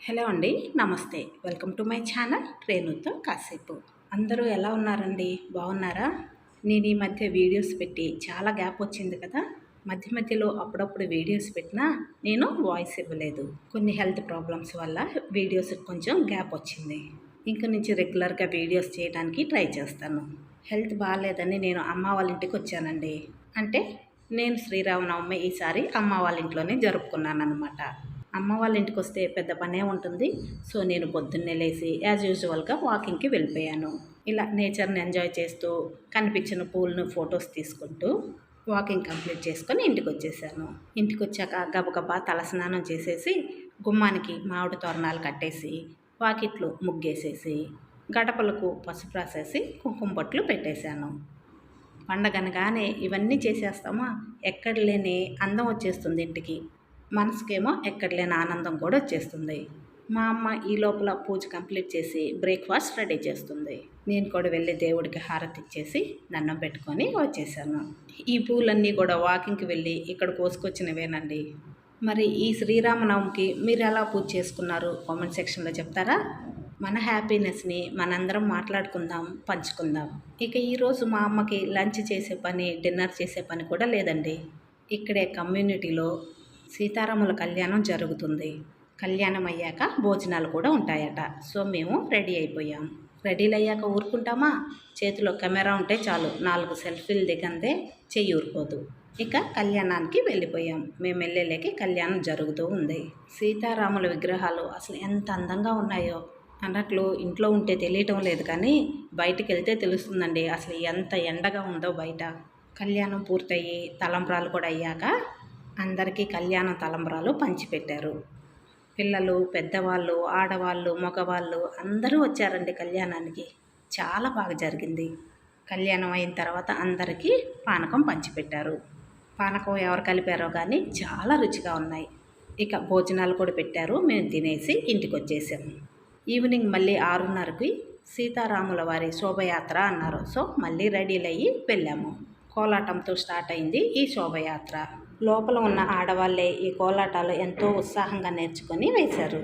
Hello అండి నమస్తే. Welcome to my channel రేణుతో కాసేపు. అందరూ ఎలా ఉన్నారండి? బాగున్నారా? నేను ఈ మధ్య వీడియోస్ పెట్టి చాలా గ్యాప్ వచ్చింది కదా. మధ్య మధ్యలో అప్పుడప్పుడు వీడియోస్ పెట్టినా నేను వాయిస్ ఇవ్వలేదు. కొన్ని హెల్త్ ప్రాబ్లమ్స్ వల్ల వీడియోస్ కొంచెం గ్యాప్ వచ్చింది. ఇంక నుంచి రెగ్యులర్గా వీడియోస్ చేయడానికి ట్రై చేస్తాను. హెల్త్ బాగాలేదని నేను అమ్మ వాళ్ళ ఇంటికి వచ్చానండి. అంటే నేను శ్రీరామనవమి ఈసారి అమ్మ వాళ్ళ ఇంట్లోనే జరుపుకున్నాను అనమాట అమ్మ వాళ్ళ ఇంటికి వస్తే పెద్ద పనే ఉంటుంది. సో నేను పొద్దున్నే లేచి యాజ్ యూజువల్గా వాకింగ్కి వెళ్ళిపోయాను. ఇలా నేచర్ని ఎంజాయ్ చేస్తూ కనిపించిన పూలను ఫొటోస్ తీసుకుంటూ వాకింగ్ కంప్లీట్ చేసుకొని ఇంటికి వచ్చేసాను ఇంటికి వచ్చాక గబగబా తలస్నానం చేసేసి గుమ్మానికి మామిడి తోరణాలు కట్టేసి వాకిట్లు ముగ్గేసేసి గడపలకు పసుపు రాసేసి కుంకుమ బొట్లు పెట్టేశాను. పండగనగానే ఇవన్నీ చేసేస్తామా? ఎక్కడ లేని అందం వచ్చేస్తుంది ఇంటికి. మనసుకేమో ఎక్కడలేని ఆనందం కూడా వచ్చేస్తుంది. మా అమ్మ ఈ లోపల పూజ కంప్లీట్ చేసి బ్రేక్ఫాస్ట్ రెడీ చేస్తుంది. నేను కూడా వెళ్ళి దేవుడికి హారతి ఇచ్చేసి దండం పెట్టుకొని వచ్చేసాను. ఈ పూలన్నీ కూడా వాకింగ్కి వెళ్ళి ఇక్కడ కోసుకొచ్చినవేనండి. మరి ఈ శ్రీరామనవమికి మీరు ఎలా పూజ చేసుకున్నారు? కామెంట్ సెక్షన్లో చెప్తారా? మన హ్యాపీనెస్ని మనందరం మాట్లాడుకుందాం పంచుకుందాం. ఇక ఈరోజు మా అమ్మకి లంచ్ చేసే పని డిన్నర్ చేసే పని కూడా లేదండి. ఇక్కడే కమ్యూనిటీలో సీతారాముల కళ్యాణం జరుగుతుంది. కళ్యాణం అయ్యాక భోజనాలు కూడా ఉంటాయట. సో మేము రెడీ అయిపోయాం. రెడీలు అయ్యాక ఊరుకుంటామా? చేతిలో కెమెరా ఉంటే చాలు. నాలుగు సెల్ఫీలు దిగందే చెయ్యి ఊరుకోదు. ఇక కళ్యాణానికి వెళ్ళిపోయాం. మేము వెళ్ళేలేకి కళ్యాణం జరుగుతూ ఉంది. సీతారాముల విగ్రహాలు అసలు ఎంత అందంగా ఉన్నాయో. అన్నట్లు ఇంట్లో ఉంటే తెలియటం లేదు కానీ బయటికి వెళ్తే తెలుస్తుందండి అసలు ఎంత ఎండగా ఉందో బయట. కళ్యాణం పూర్తయ్యి తలంబ్రాలు కూడా అయ్యాక అందరికీ కళ్యాణ తలంబరాలు పంచిపెట్టారు. పిల్లలు పెద్దవాళ్ళు ఆడవాళ్ళు మగవాళ్ళు అందరూ వచ్చారండి కళ్యాణానికి. చాలా బాగా జరిగింది. కళ్యాణం అయిన తర్వాత అందరికీ పానకం పంచిపెట్టారు. పానకం ఎవరు కలిపారో కానీ చాలా రుచిగా ఉన్నాయి. ఇక భోజనాలు కూడా పెట్టారు. మేము తినేసి ఇంటికి వచ్చేసాము ఈవినింగ్ మళ్ళీ ఆరున్నరకి సీతారాముల వారి శోభయాత్ర అన్నారు. సో మళ్ళీ రెడీలయ్యి వెళ్ళాము. కోలాటంతో స్టార్ట్ అయింది ఈ శోభయాత్ర. లోపల ఉన్న ఆడవాళ్ళే ఈ కోలాటాలు ఎంతో ఉత్సాహంగా నేర్చుకొని వేశారు.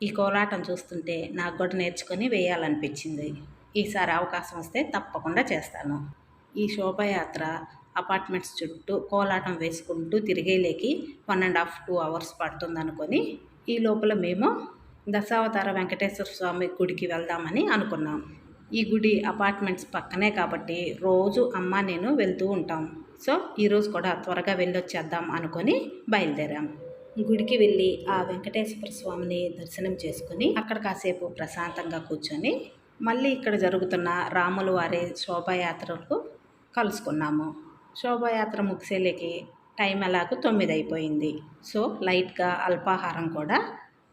ఈ కోలాటం చూస్తుంటే నాకు కూడా నేర్చుకొని వేయాలనిపించింది. ఈసారి అవకాశం వస్తే తప్పకుండా చేస్తాను. ఈ శోభయాత్ర అపార్ట్మెంట్స్ చుట్టూ కోలాటం వేసుకుంటూ తిరిగేలేకి one and half two hours పడుతుంది అనుకొని ఈ లోపల మేము దశావతార వెంకటేశ్వర స్వామి గుడికి వెళ్దామని అనుకున్నాం. ఈ గుడి అపార్ట్మెంట్స్ పక్కనే కాబట్టి రోజు అమ్మ నేను వెళ్తూ ఉంటాం. సో ఈరోజు కూడా త్వరగా వెళ్ళొచ్చేద్దాం అనుకొని బయలుదేరాం. గుడికి వెళ్ళి ఆ వెంకటేశ్వర స్వామిని దర్శనం చేసుకుని అక్కడ కాసేపు ప్రశాంతంగా కూర్చొని మళ్ళీ ఇక్కడ జరుగుతున్న రాములు వారి శోభాయాత్రకు కలుసుకున్నాము. శోభాయాత్ర ముగిసేలేకి టైం ఎలాగో తొమ్మిది అయిపోయింది. సో లైట్గా అల్పాహారం కూడా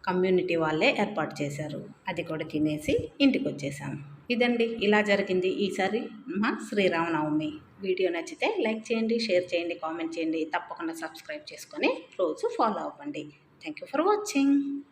కమ్యూనిటీ వాళ్ళే ఏర్పాటు చేశారు. అది కూడా తినేసి ఇంటికి వచ్చేసాము ఇదండి ఇలా జరిగింది. ఈసారి మా శ్రీరామనవమి. వీడియో నచ్చితే లైక్ చేయండి షేర్ చేయండి కామెంట్ చేయండి. తప్పకుండా సబ్స్క్రైబ్ చేసుకొని రోజు ఫాలో అవ్వండి. Thank you for watching.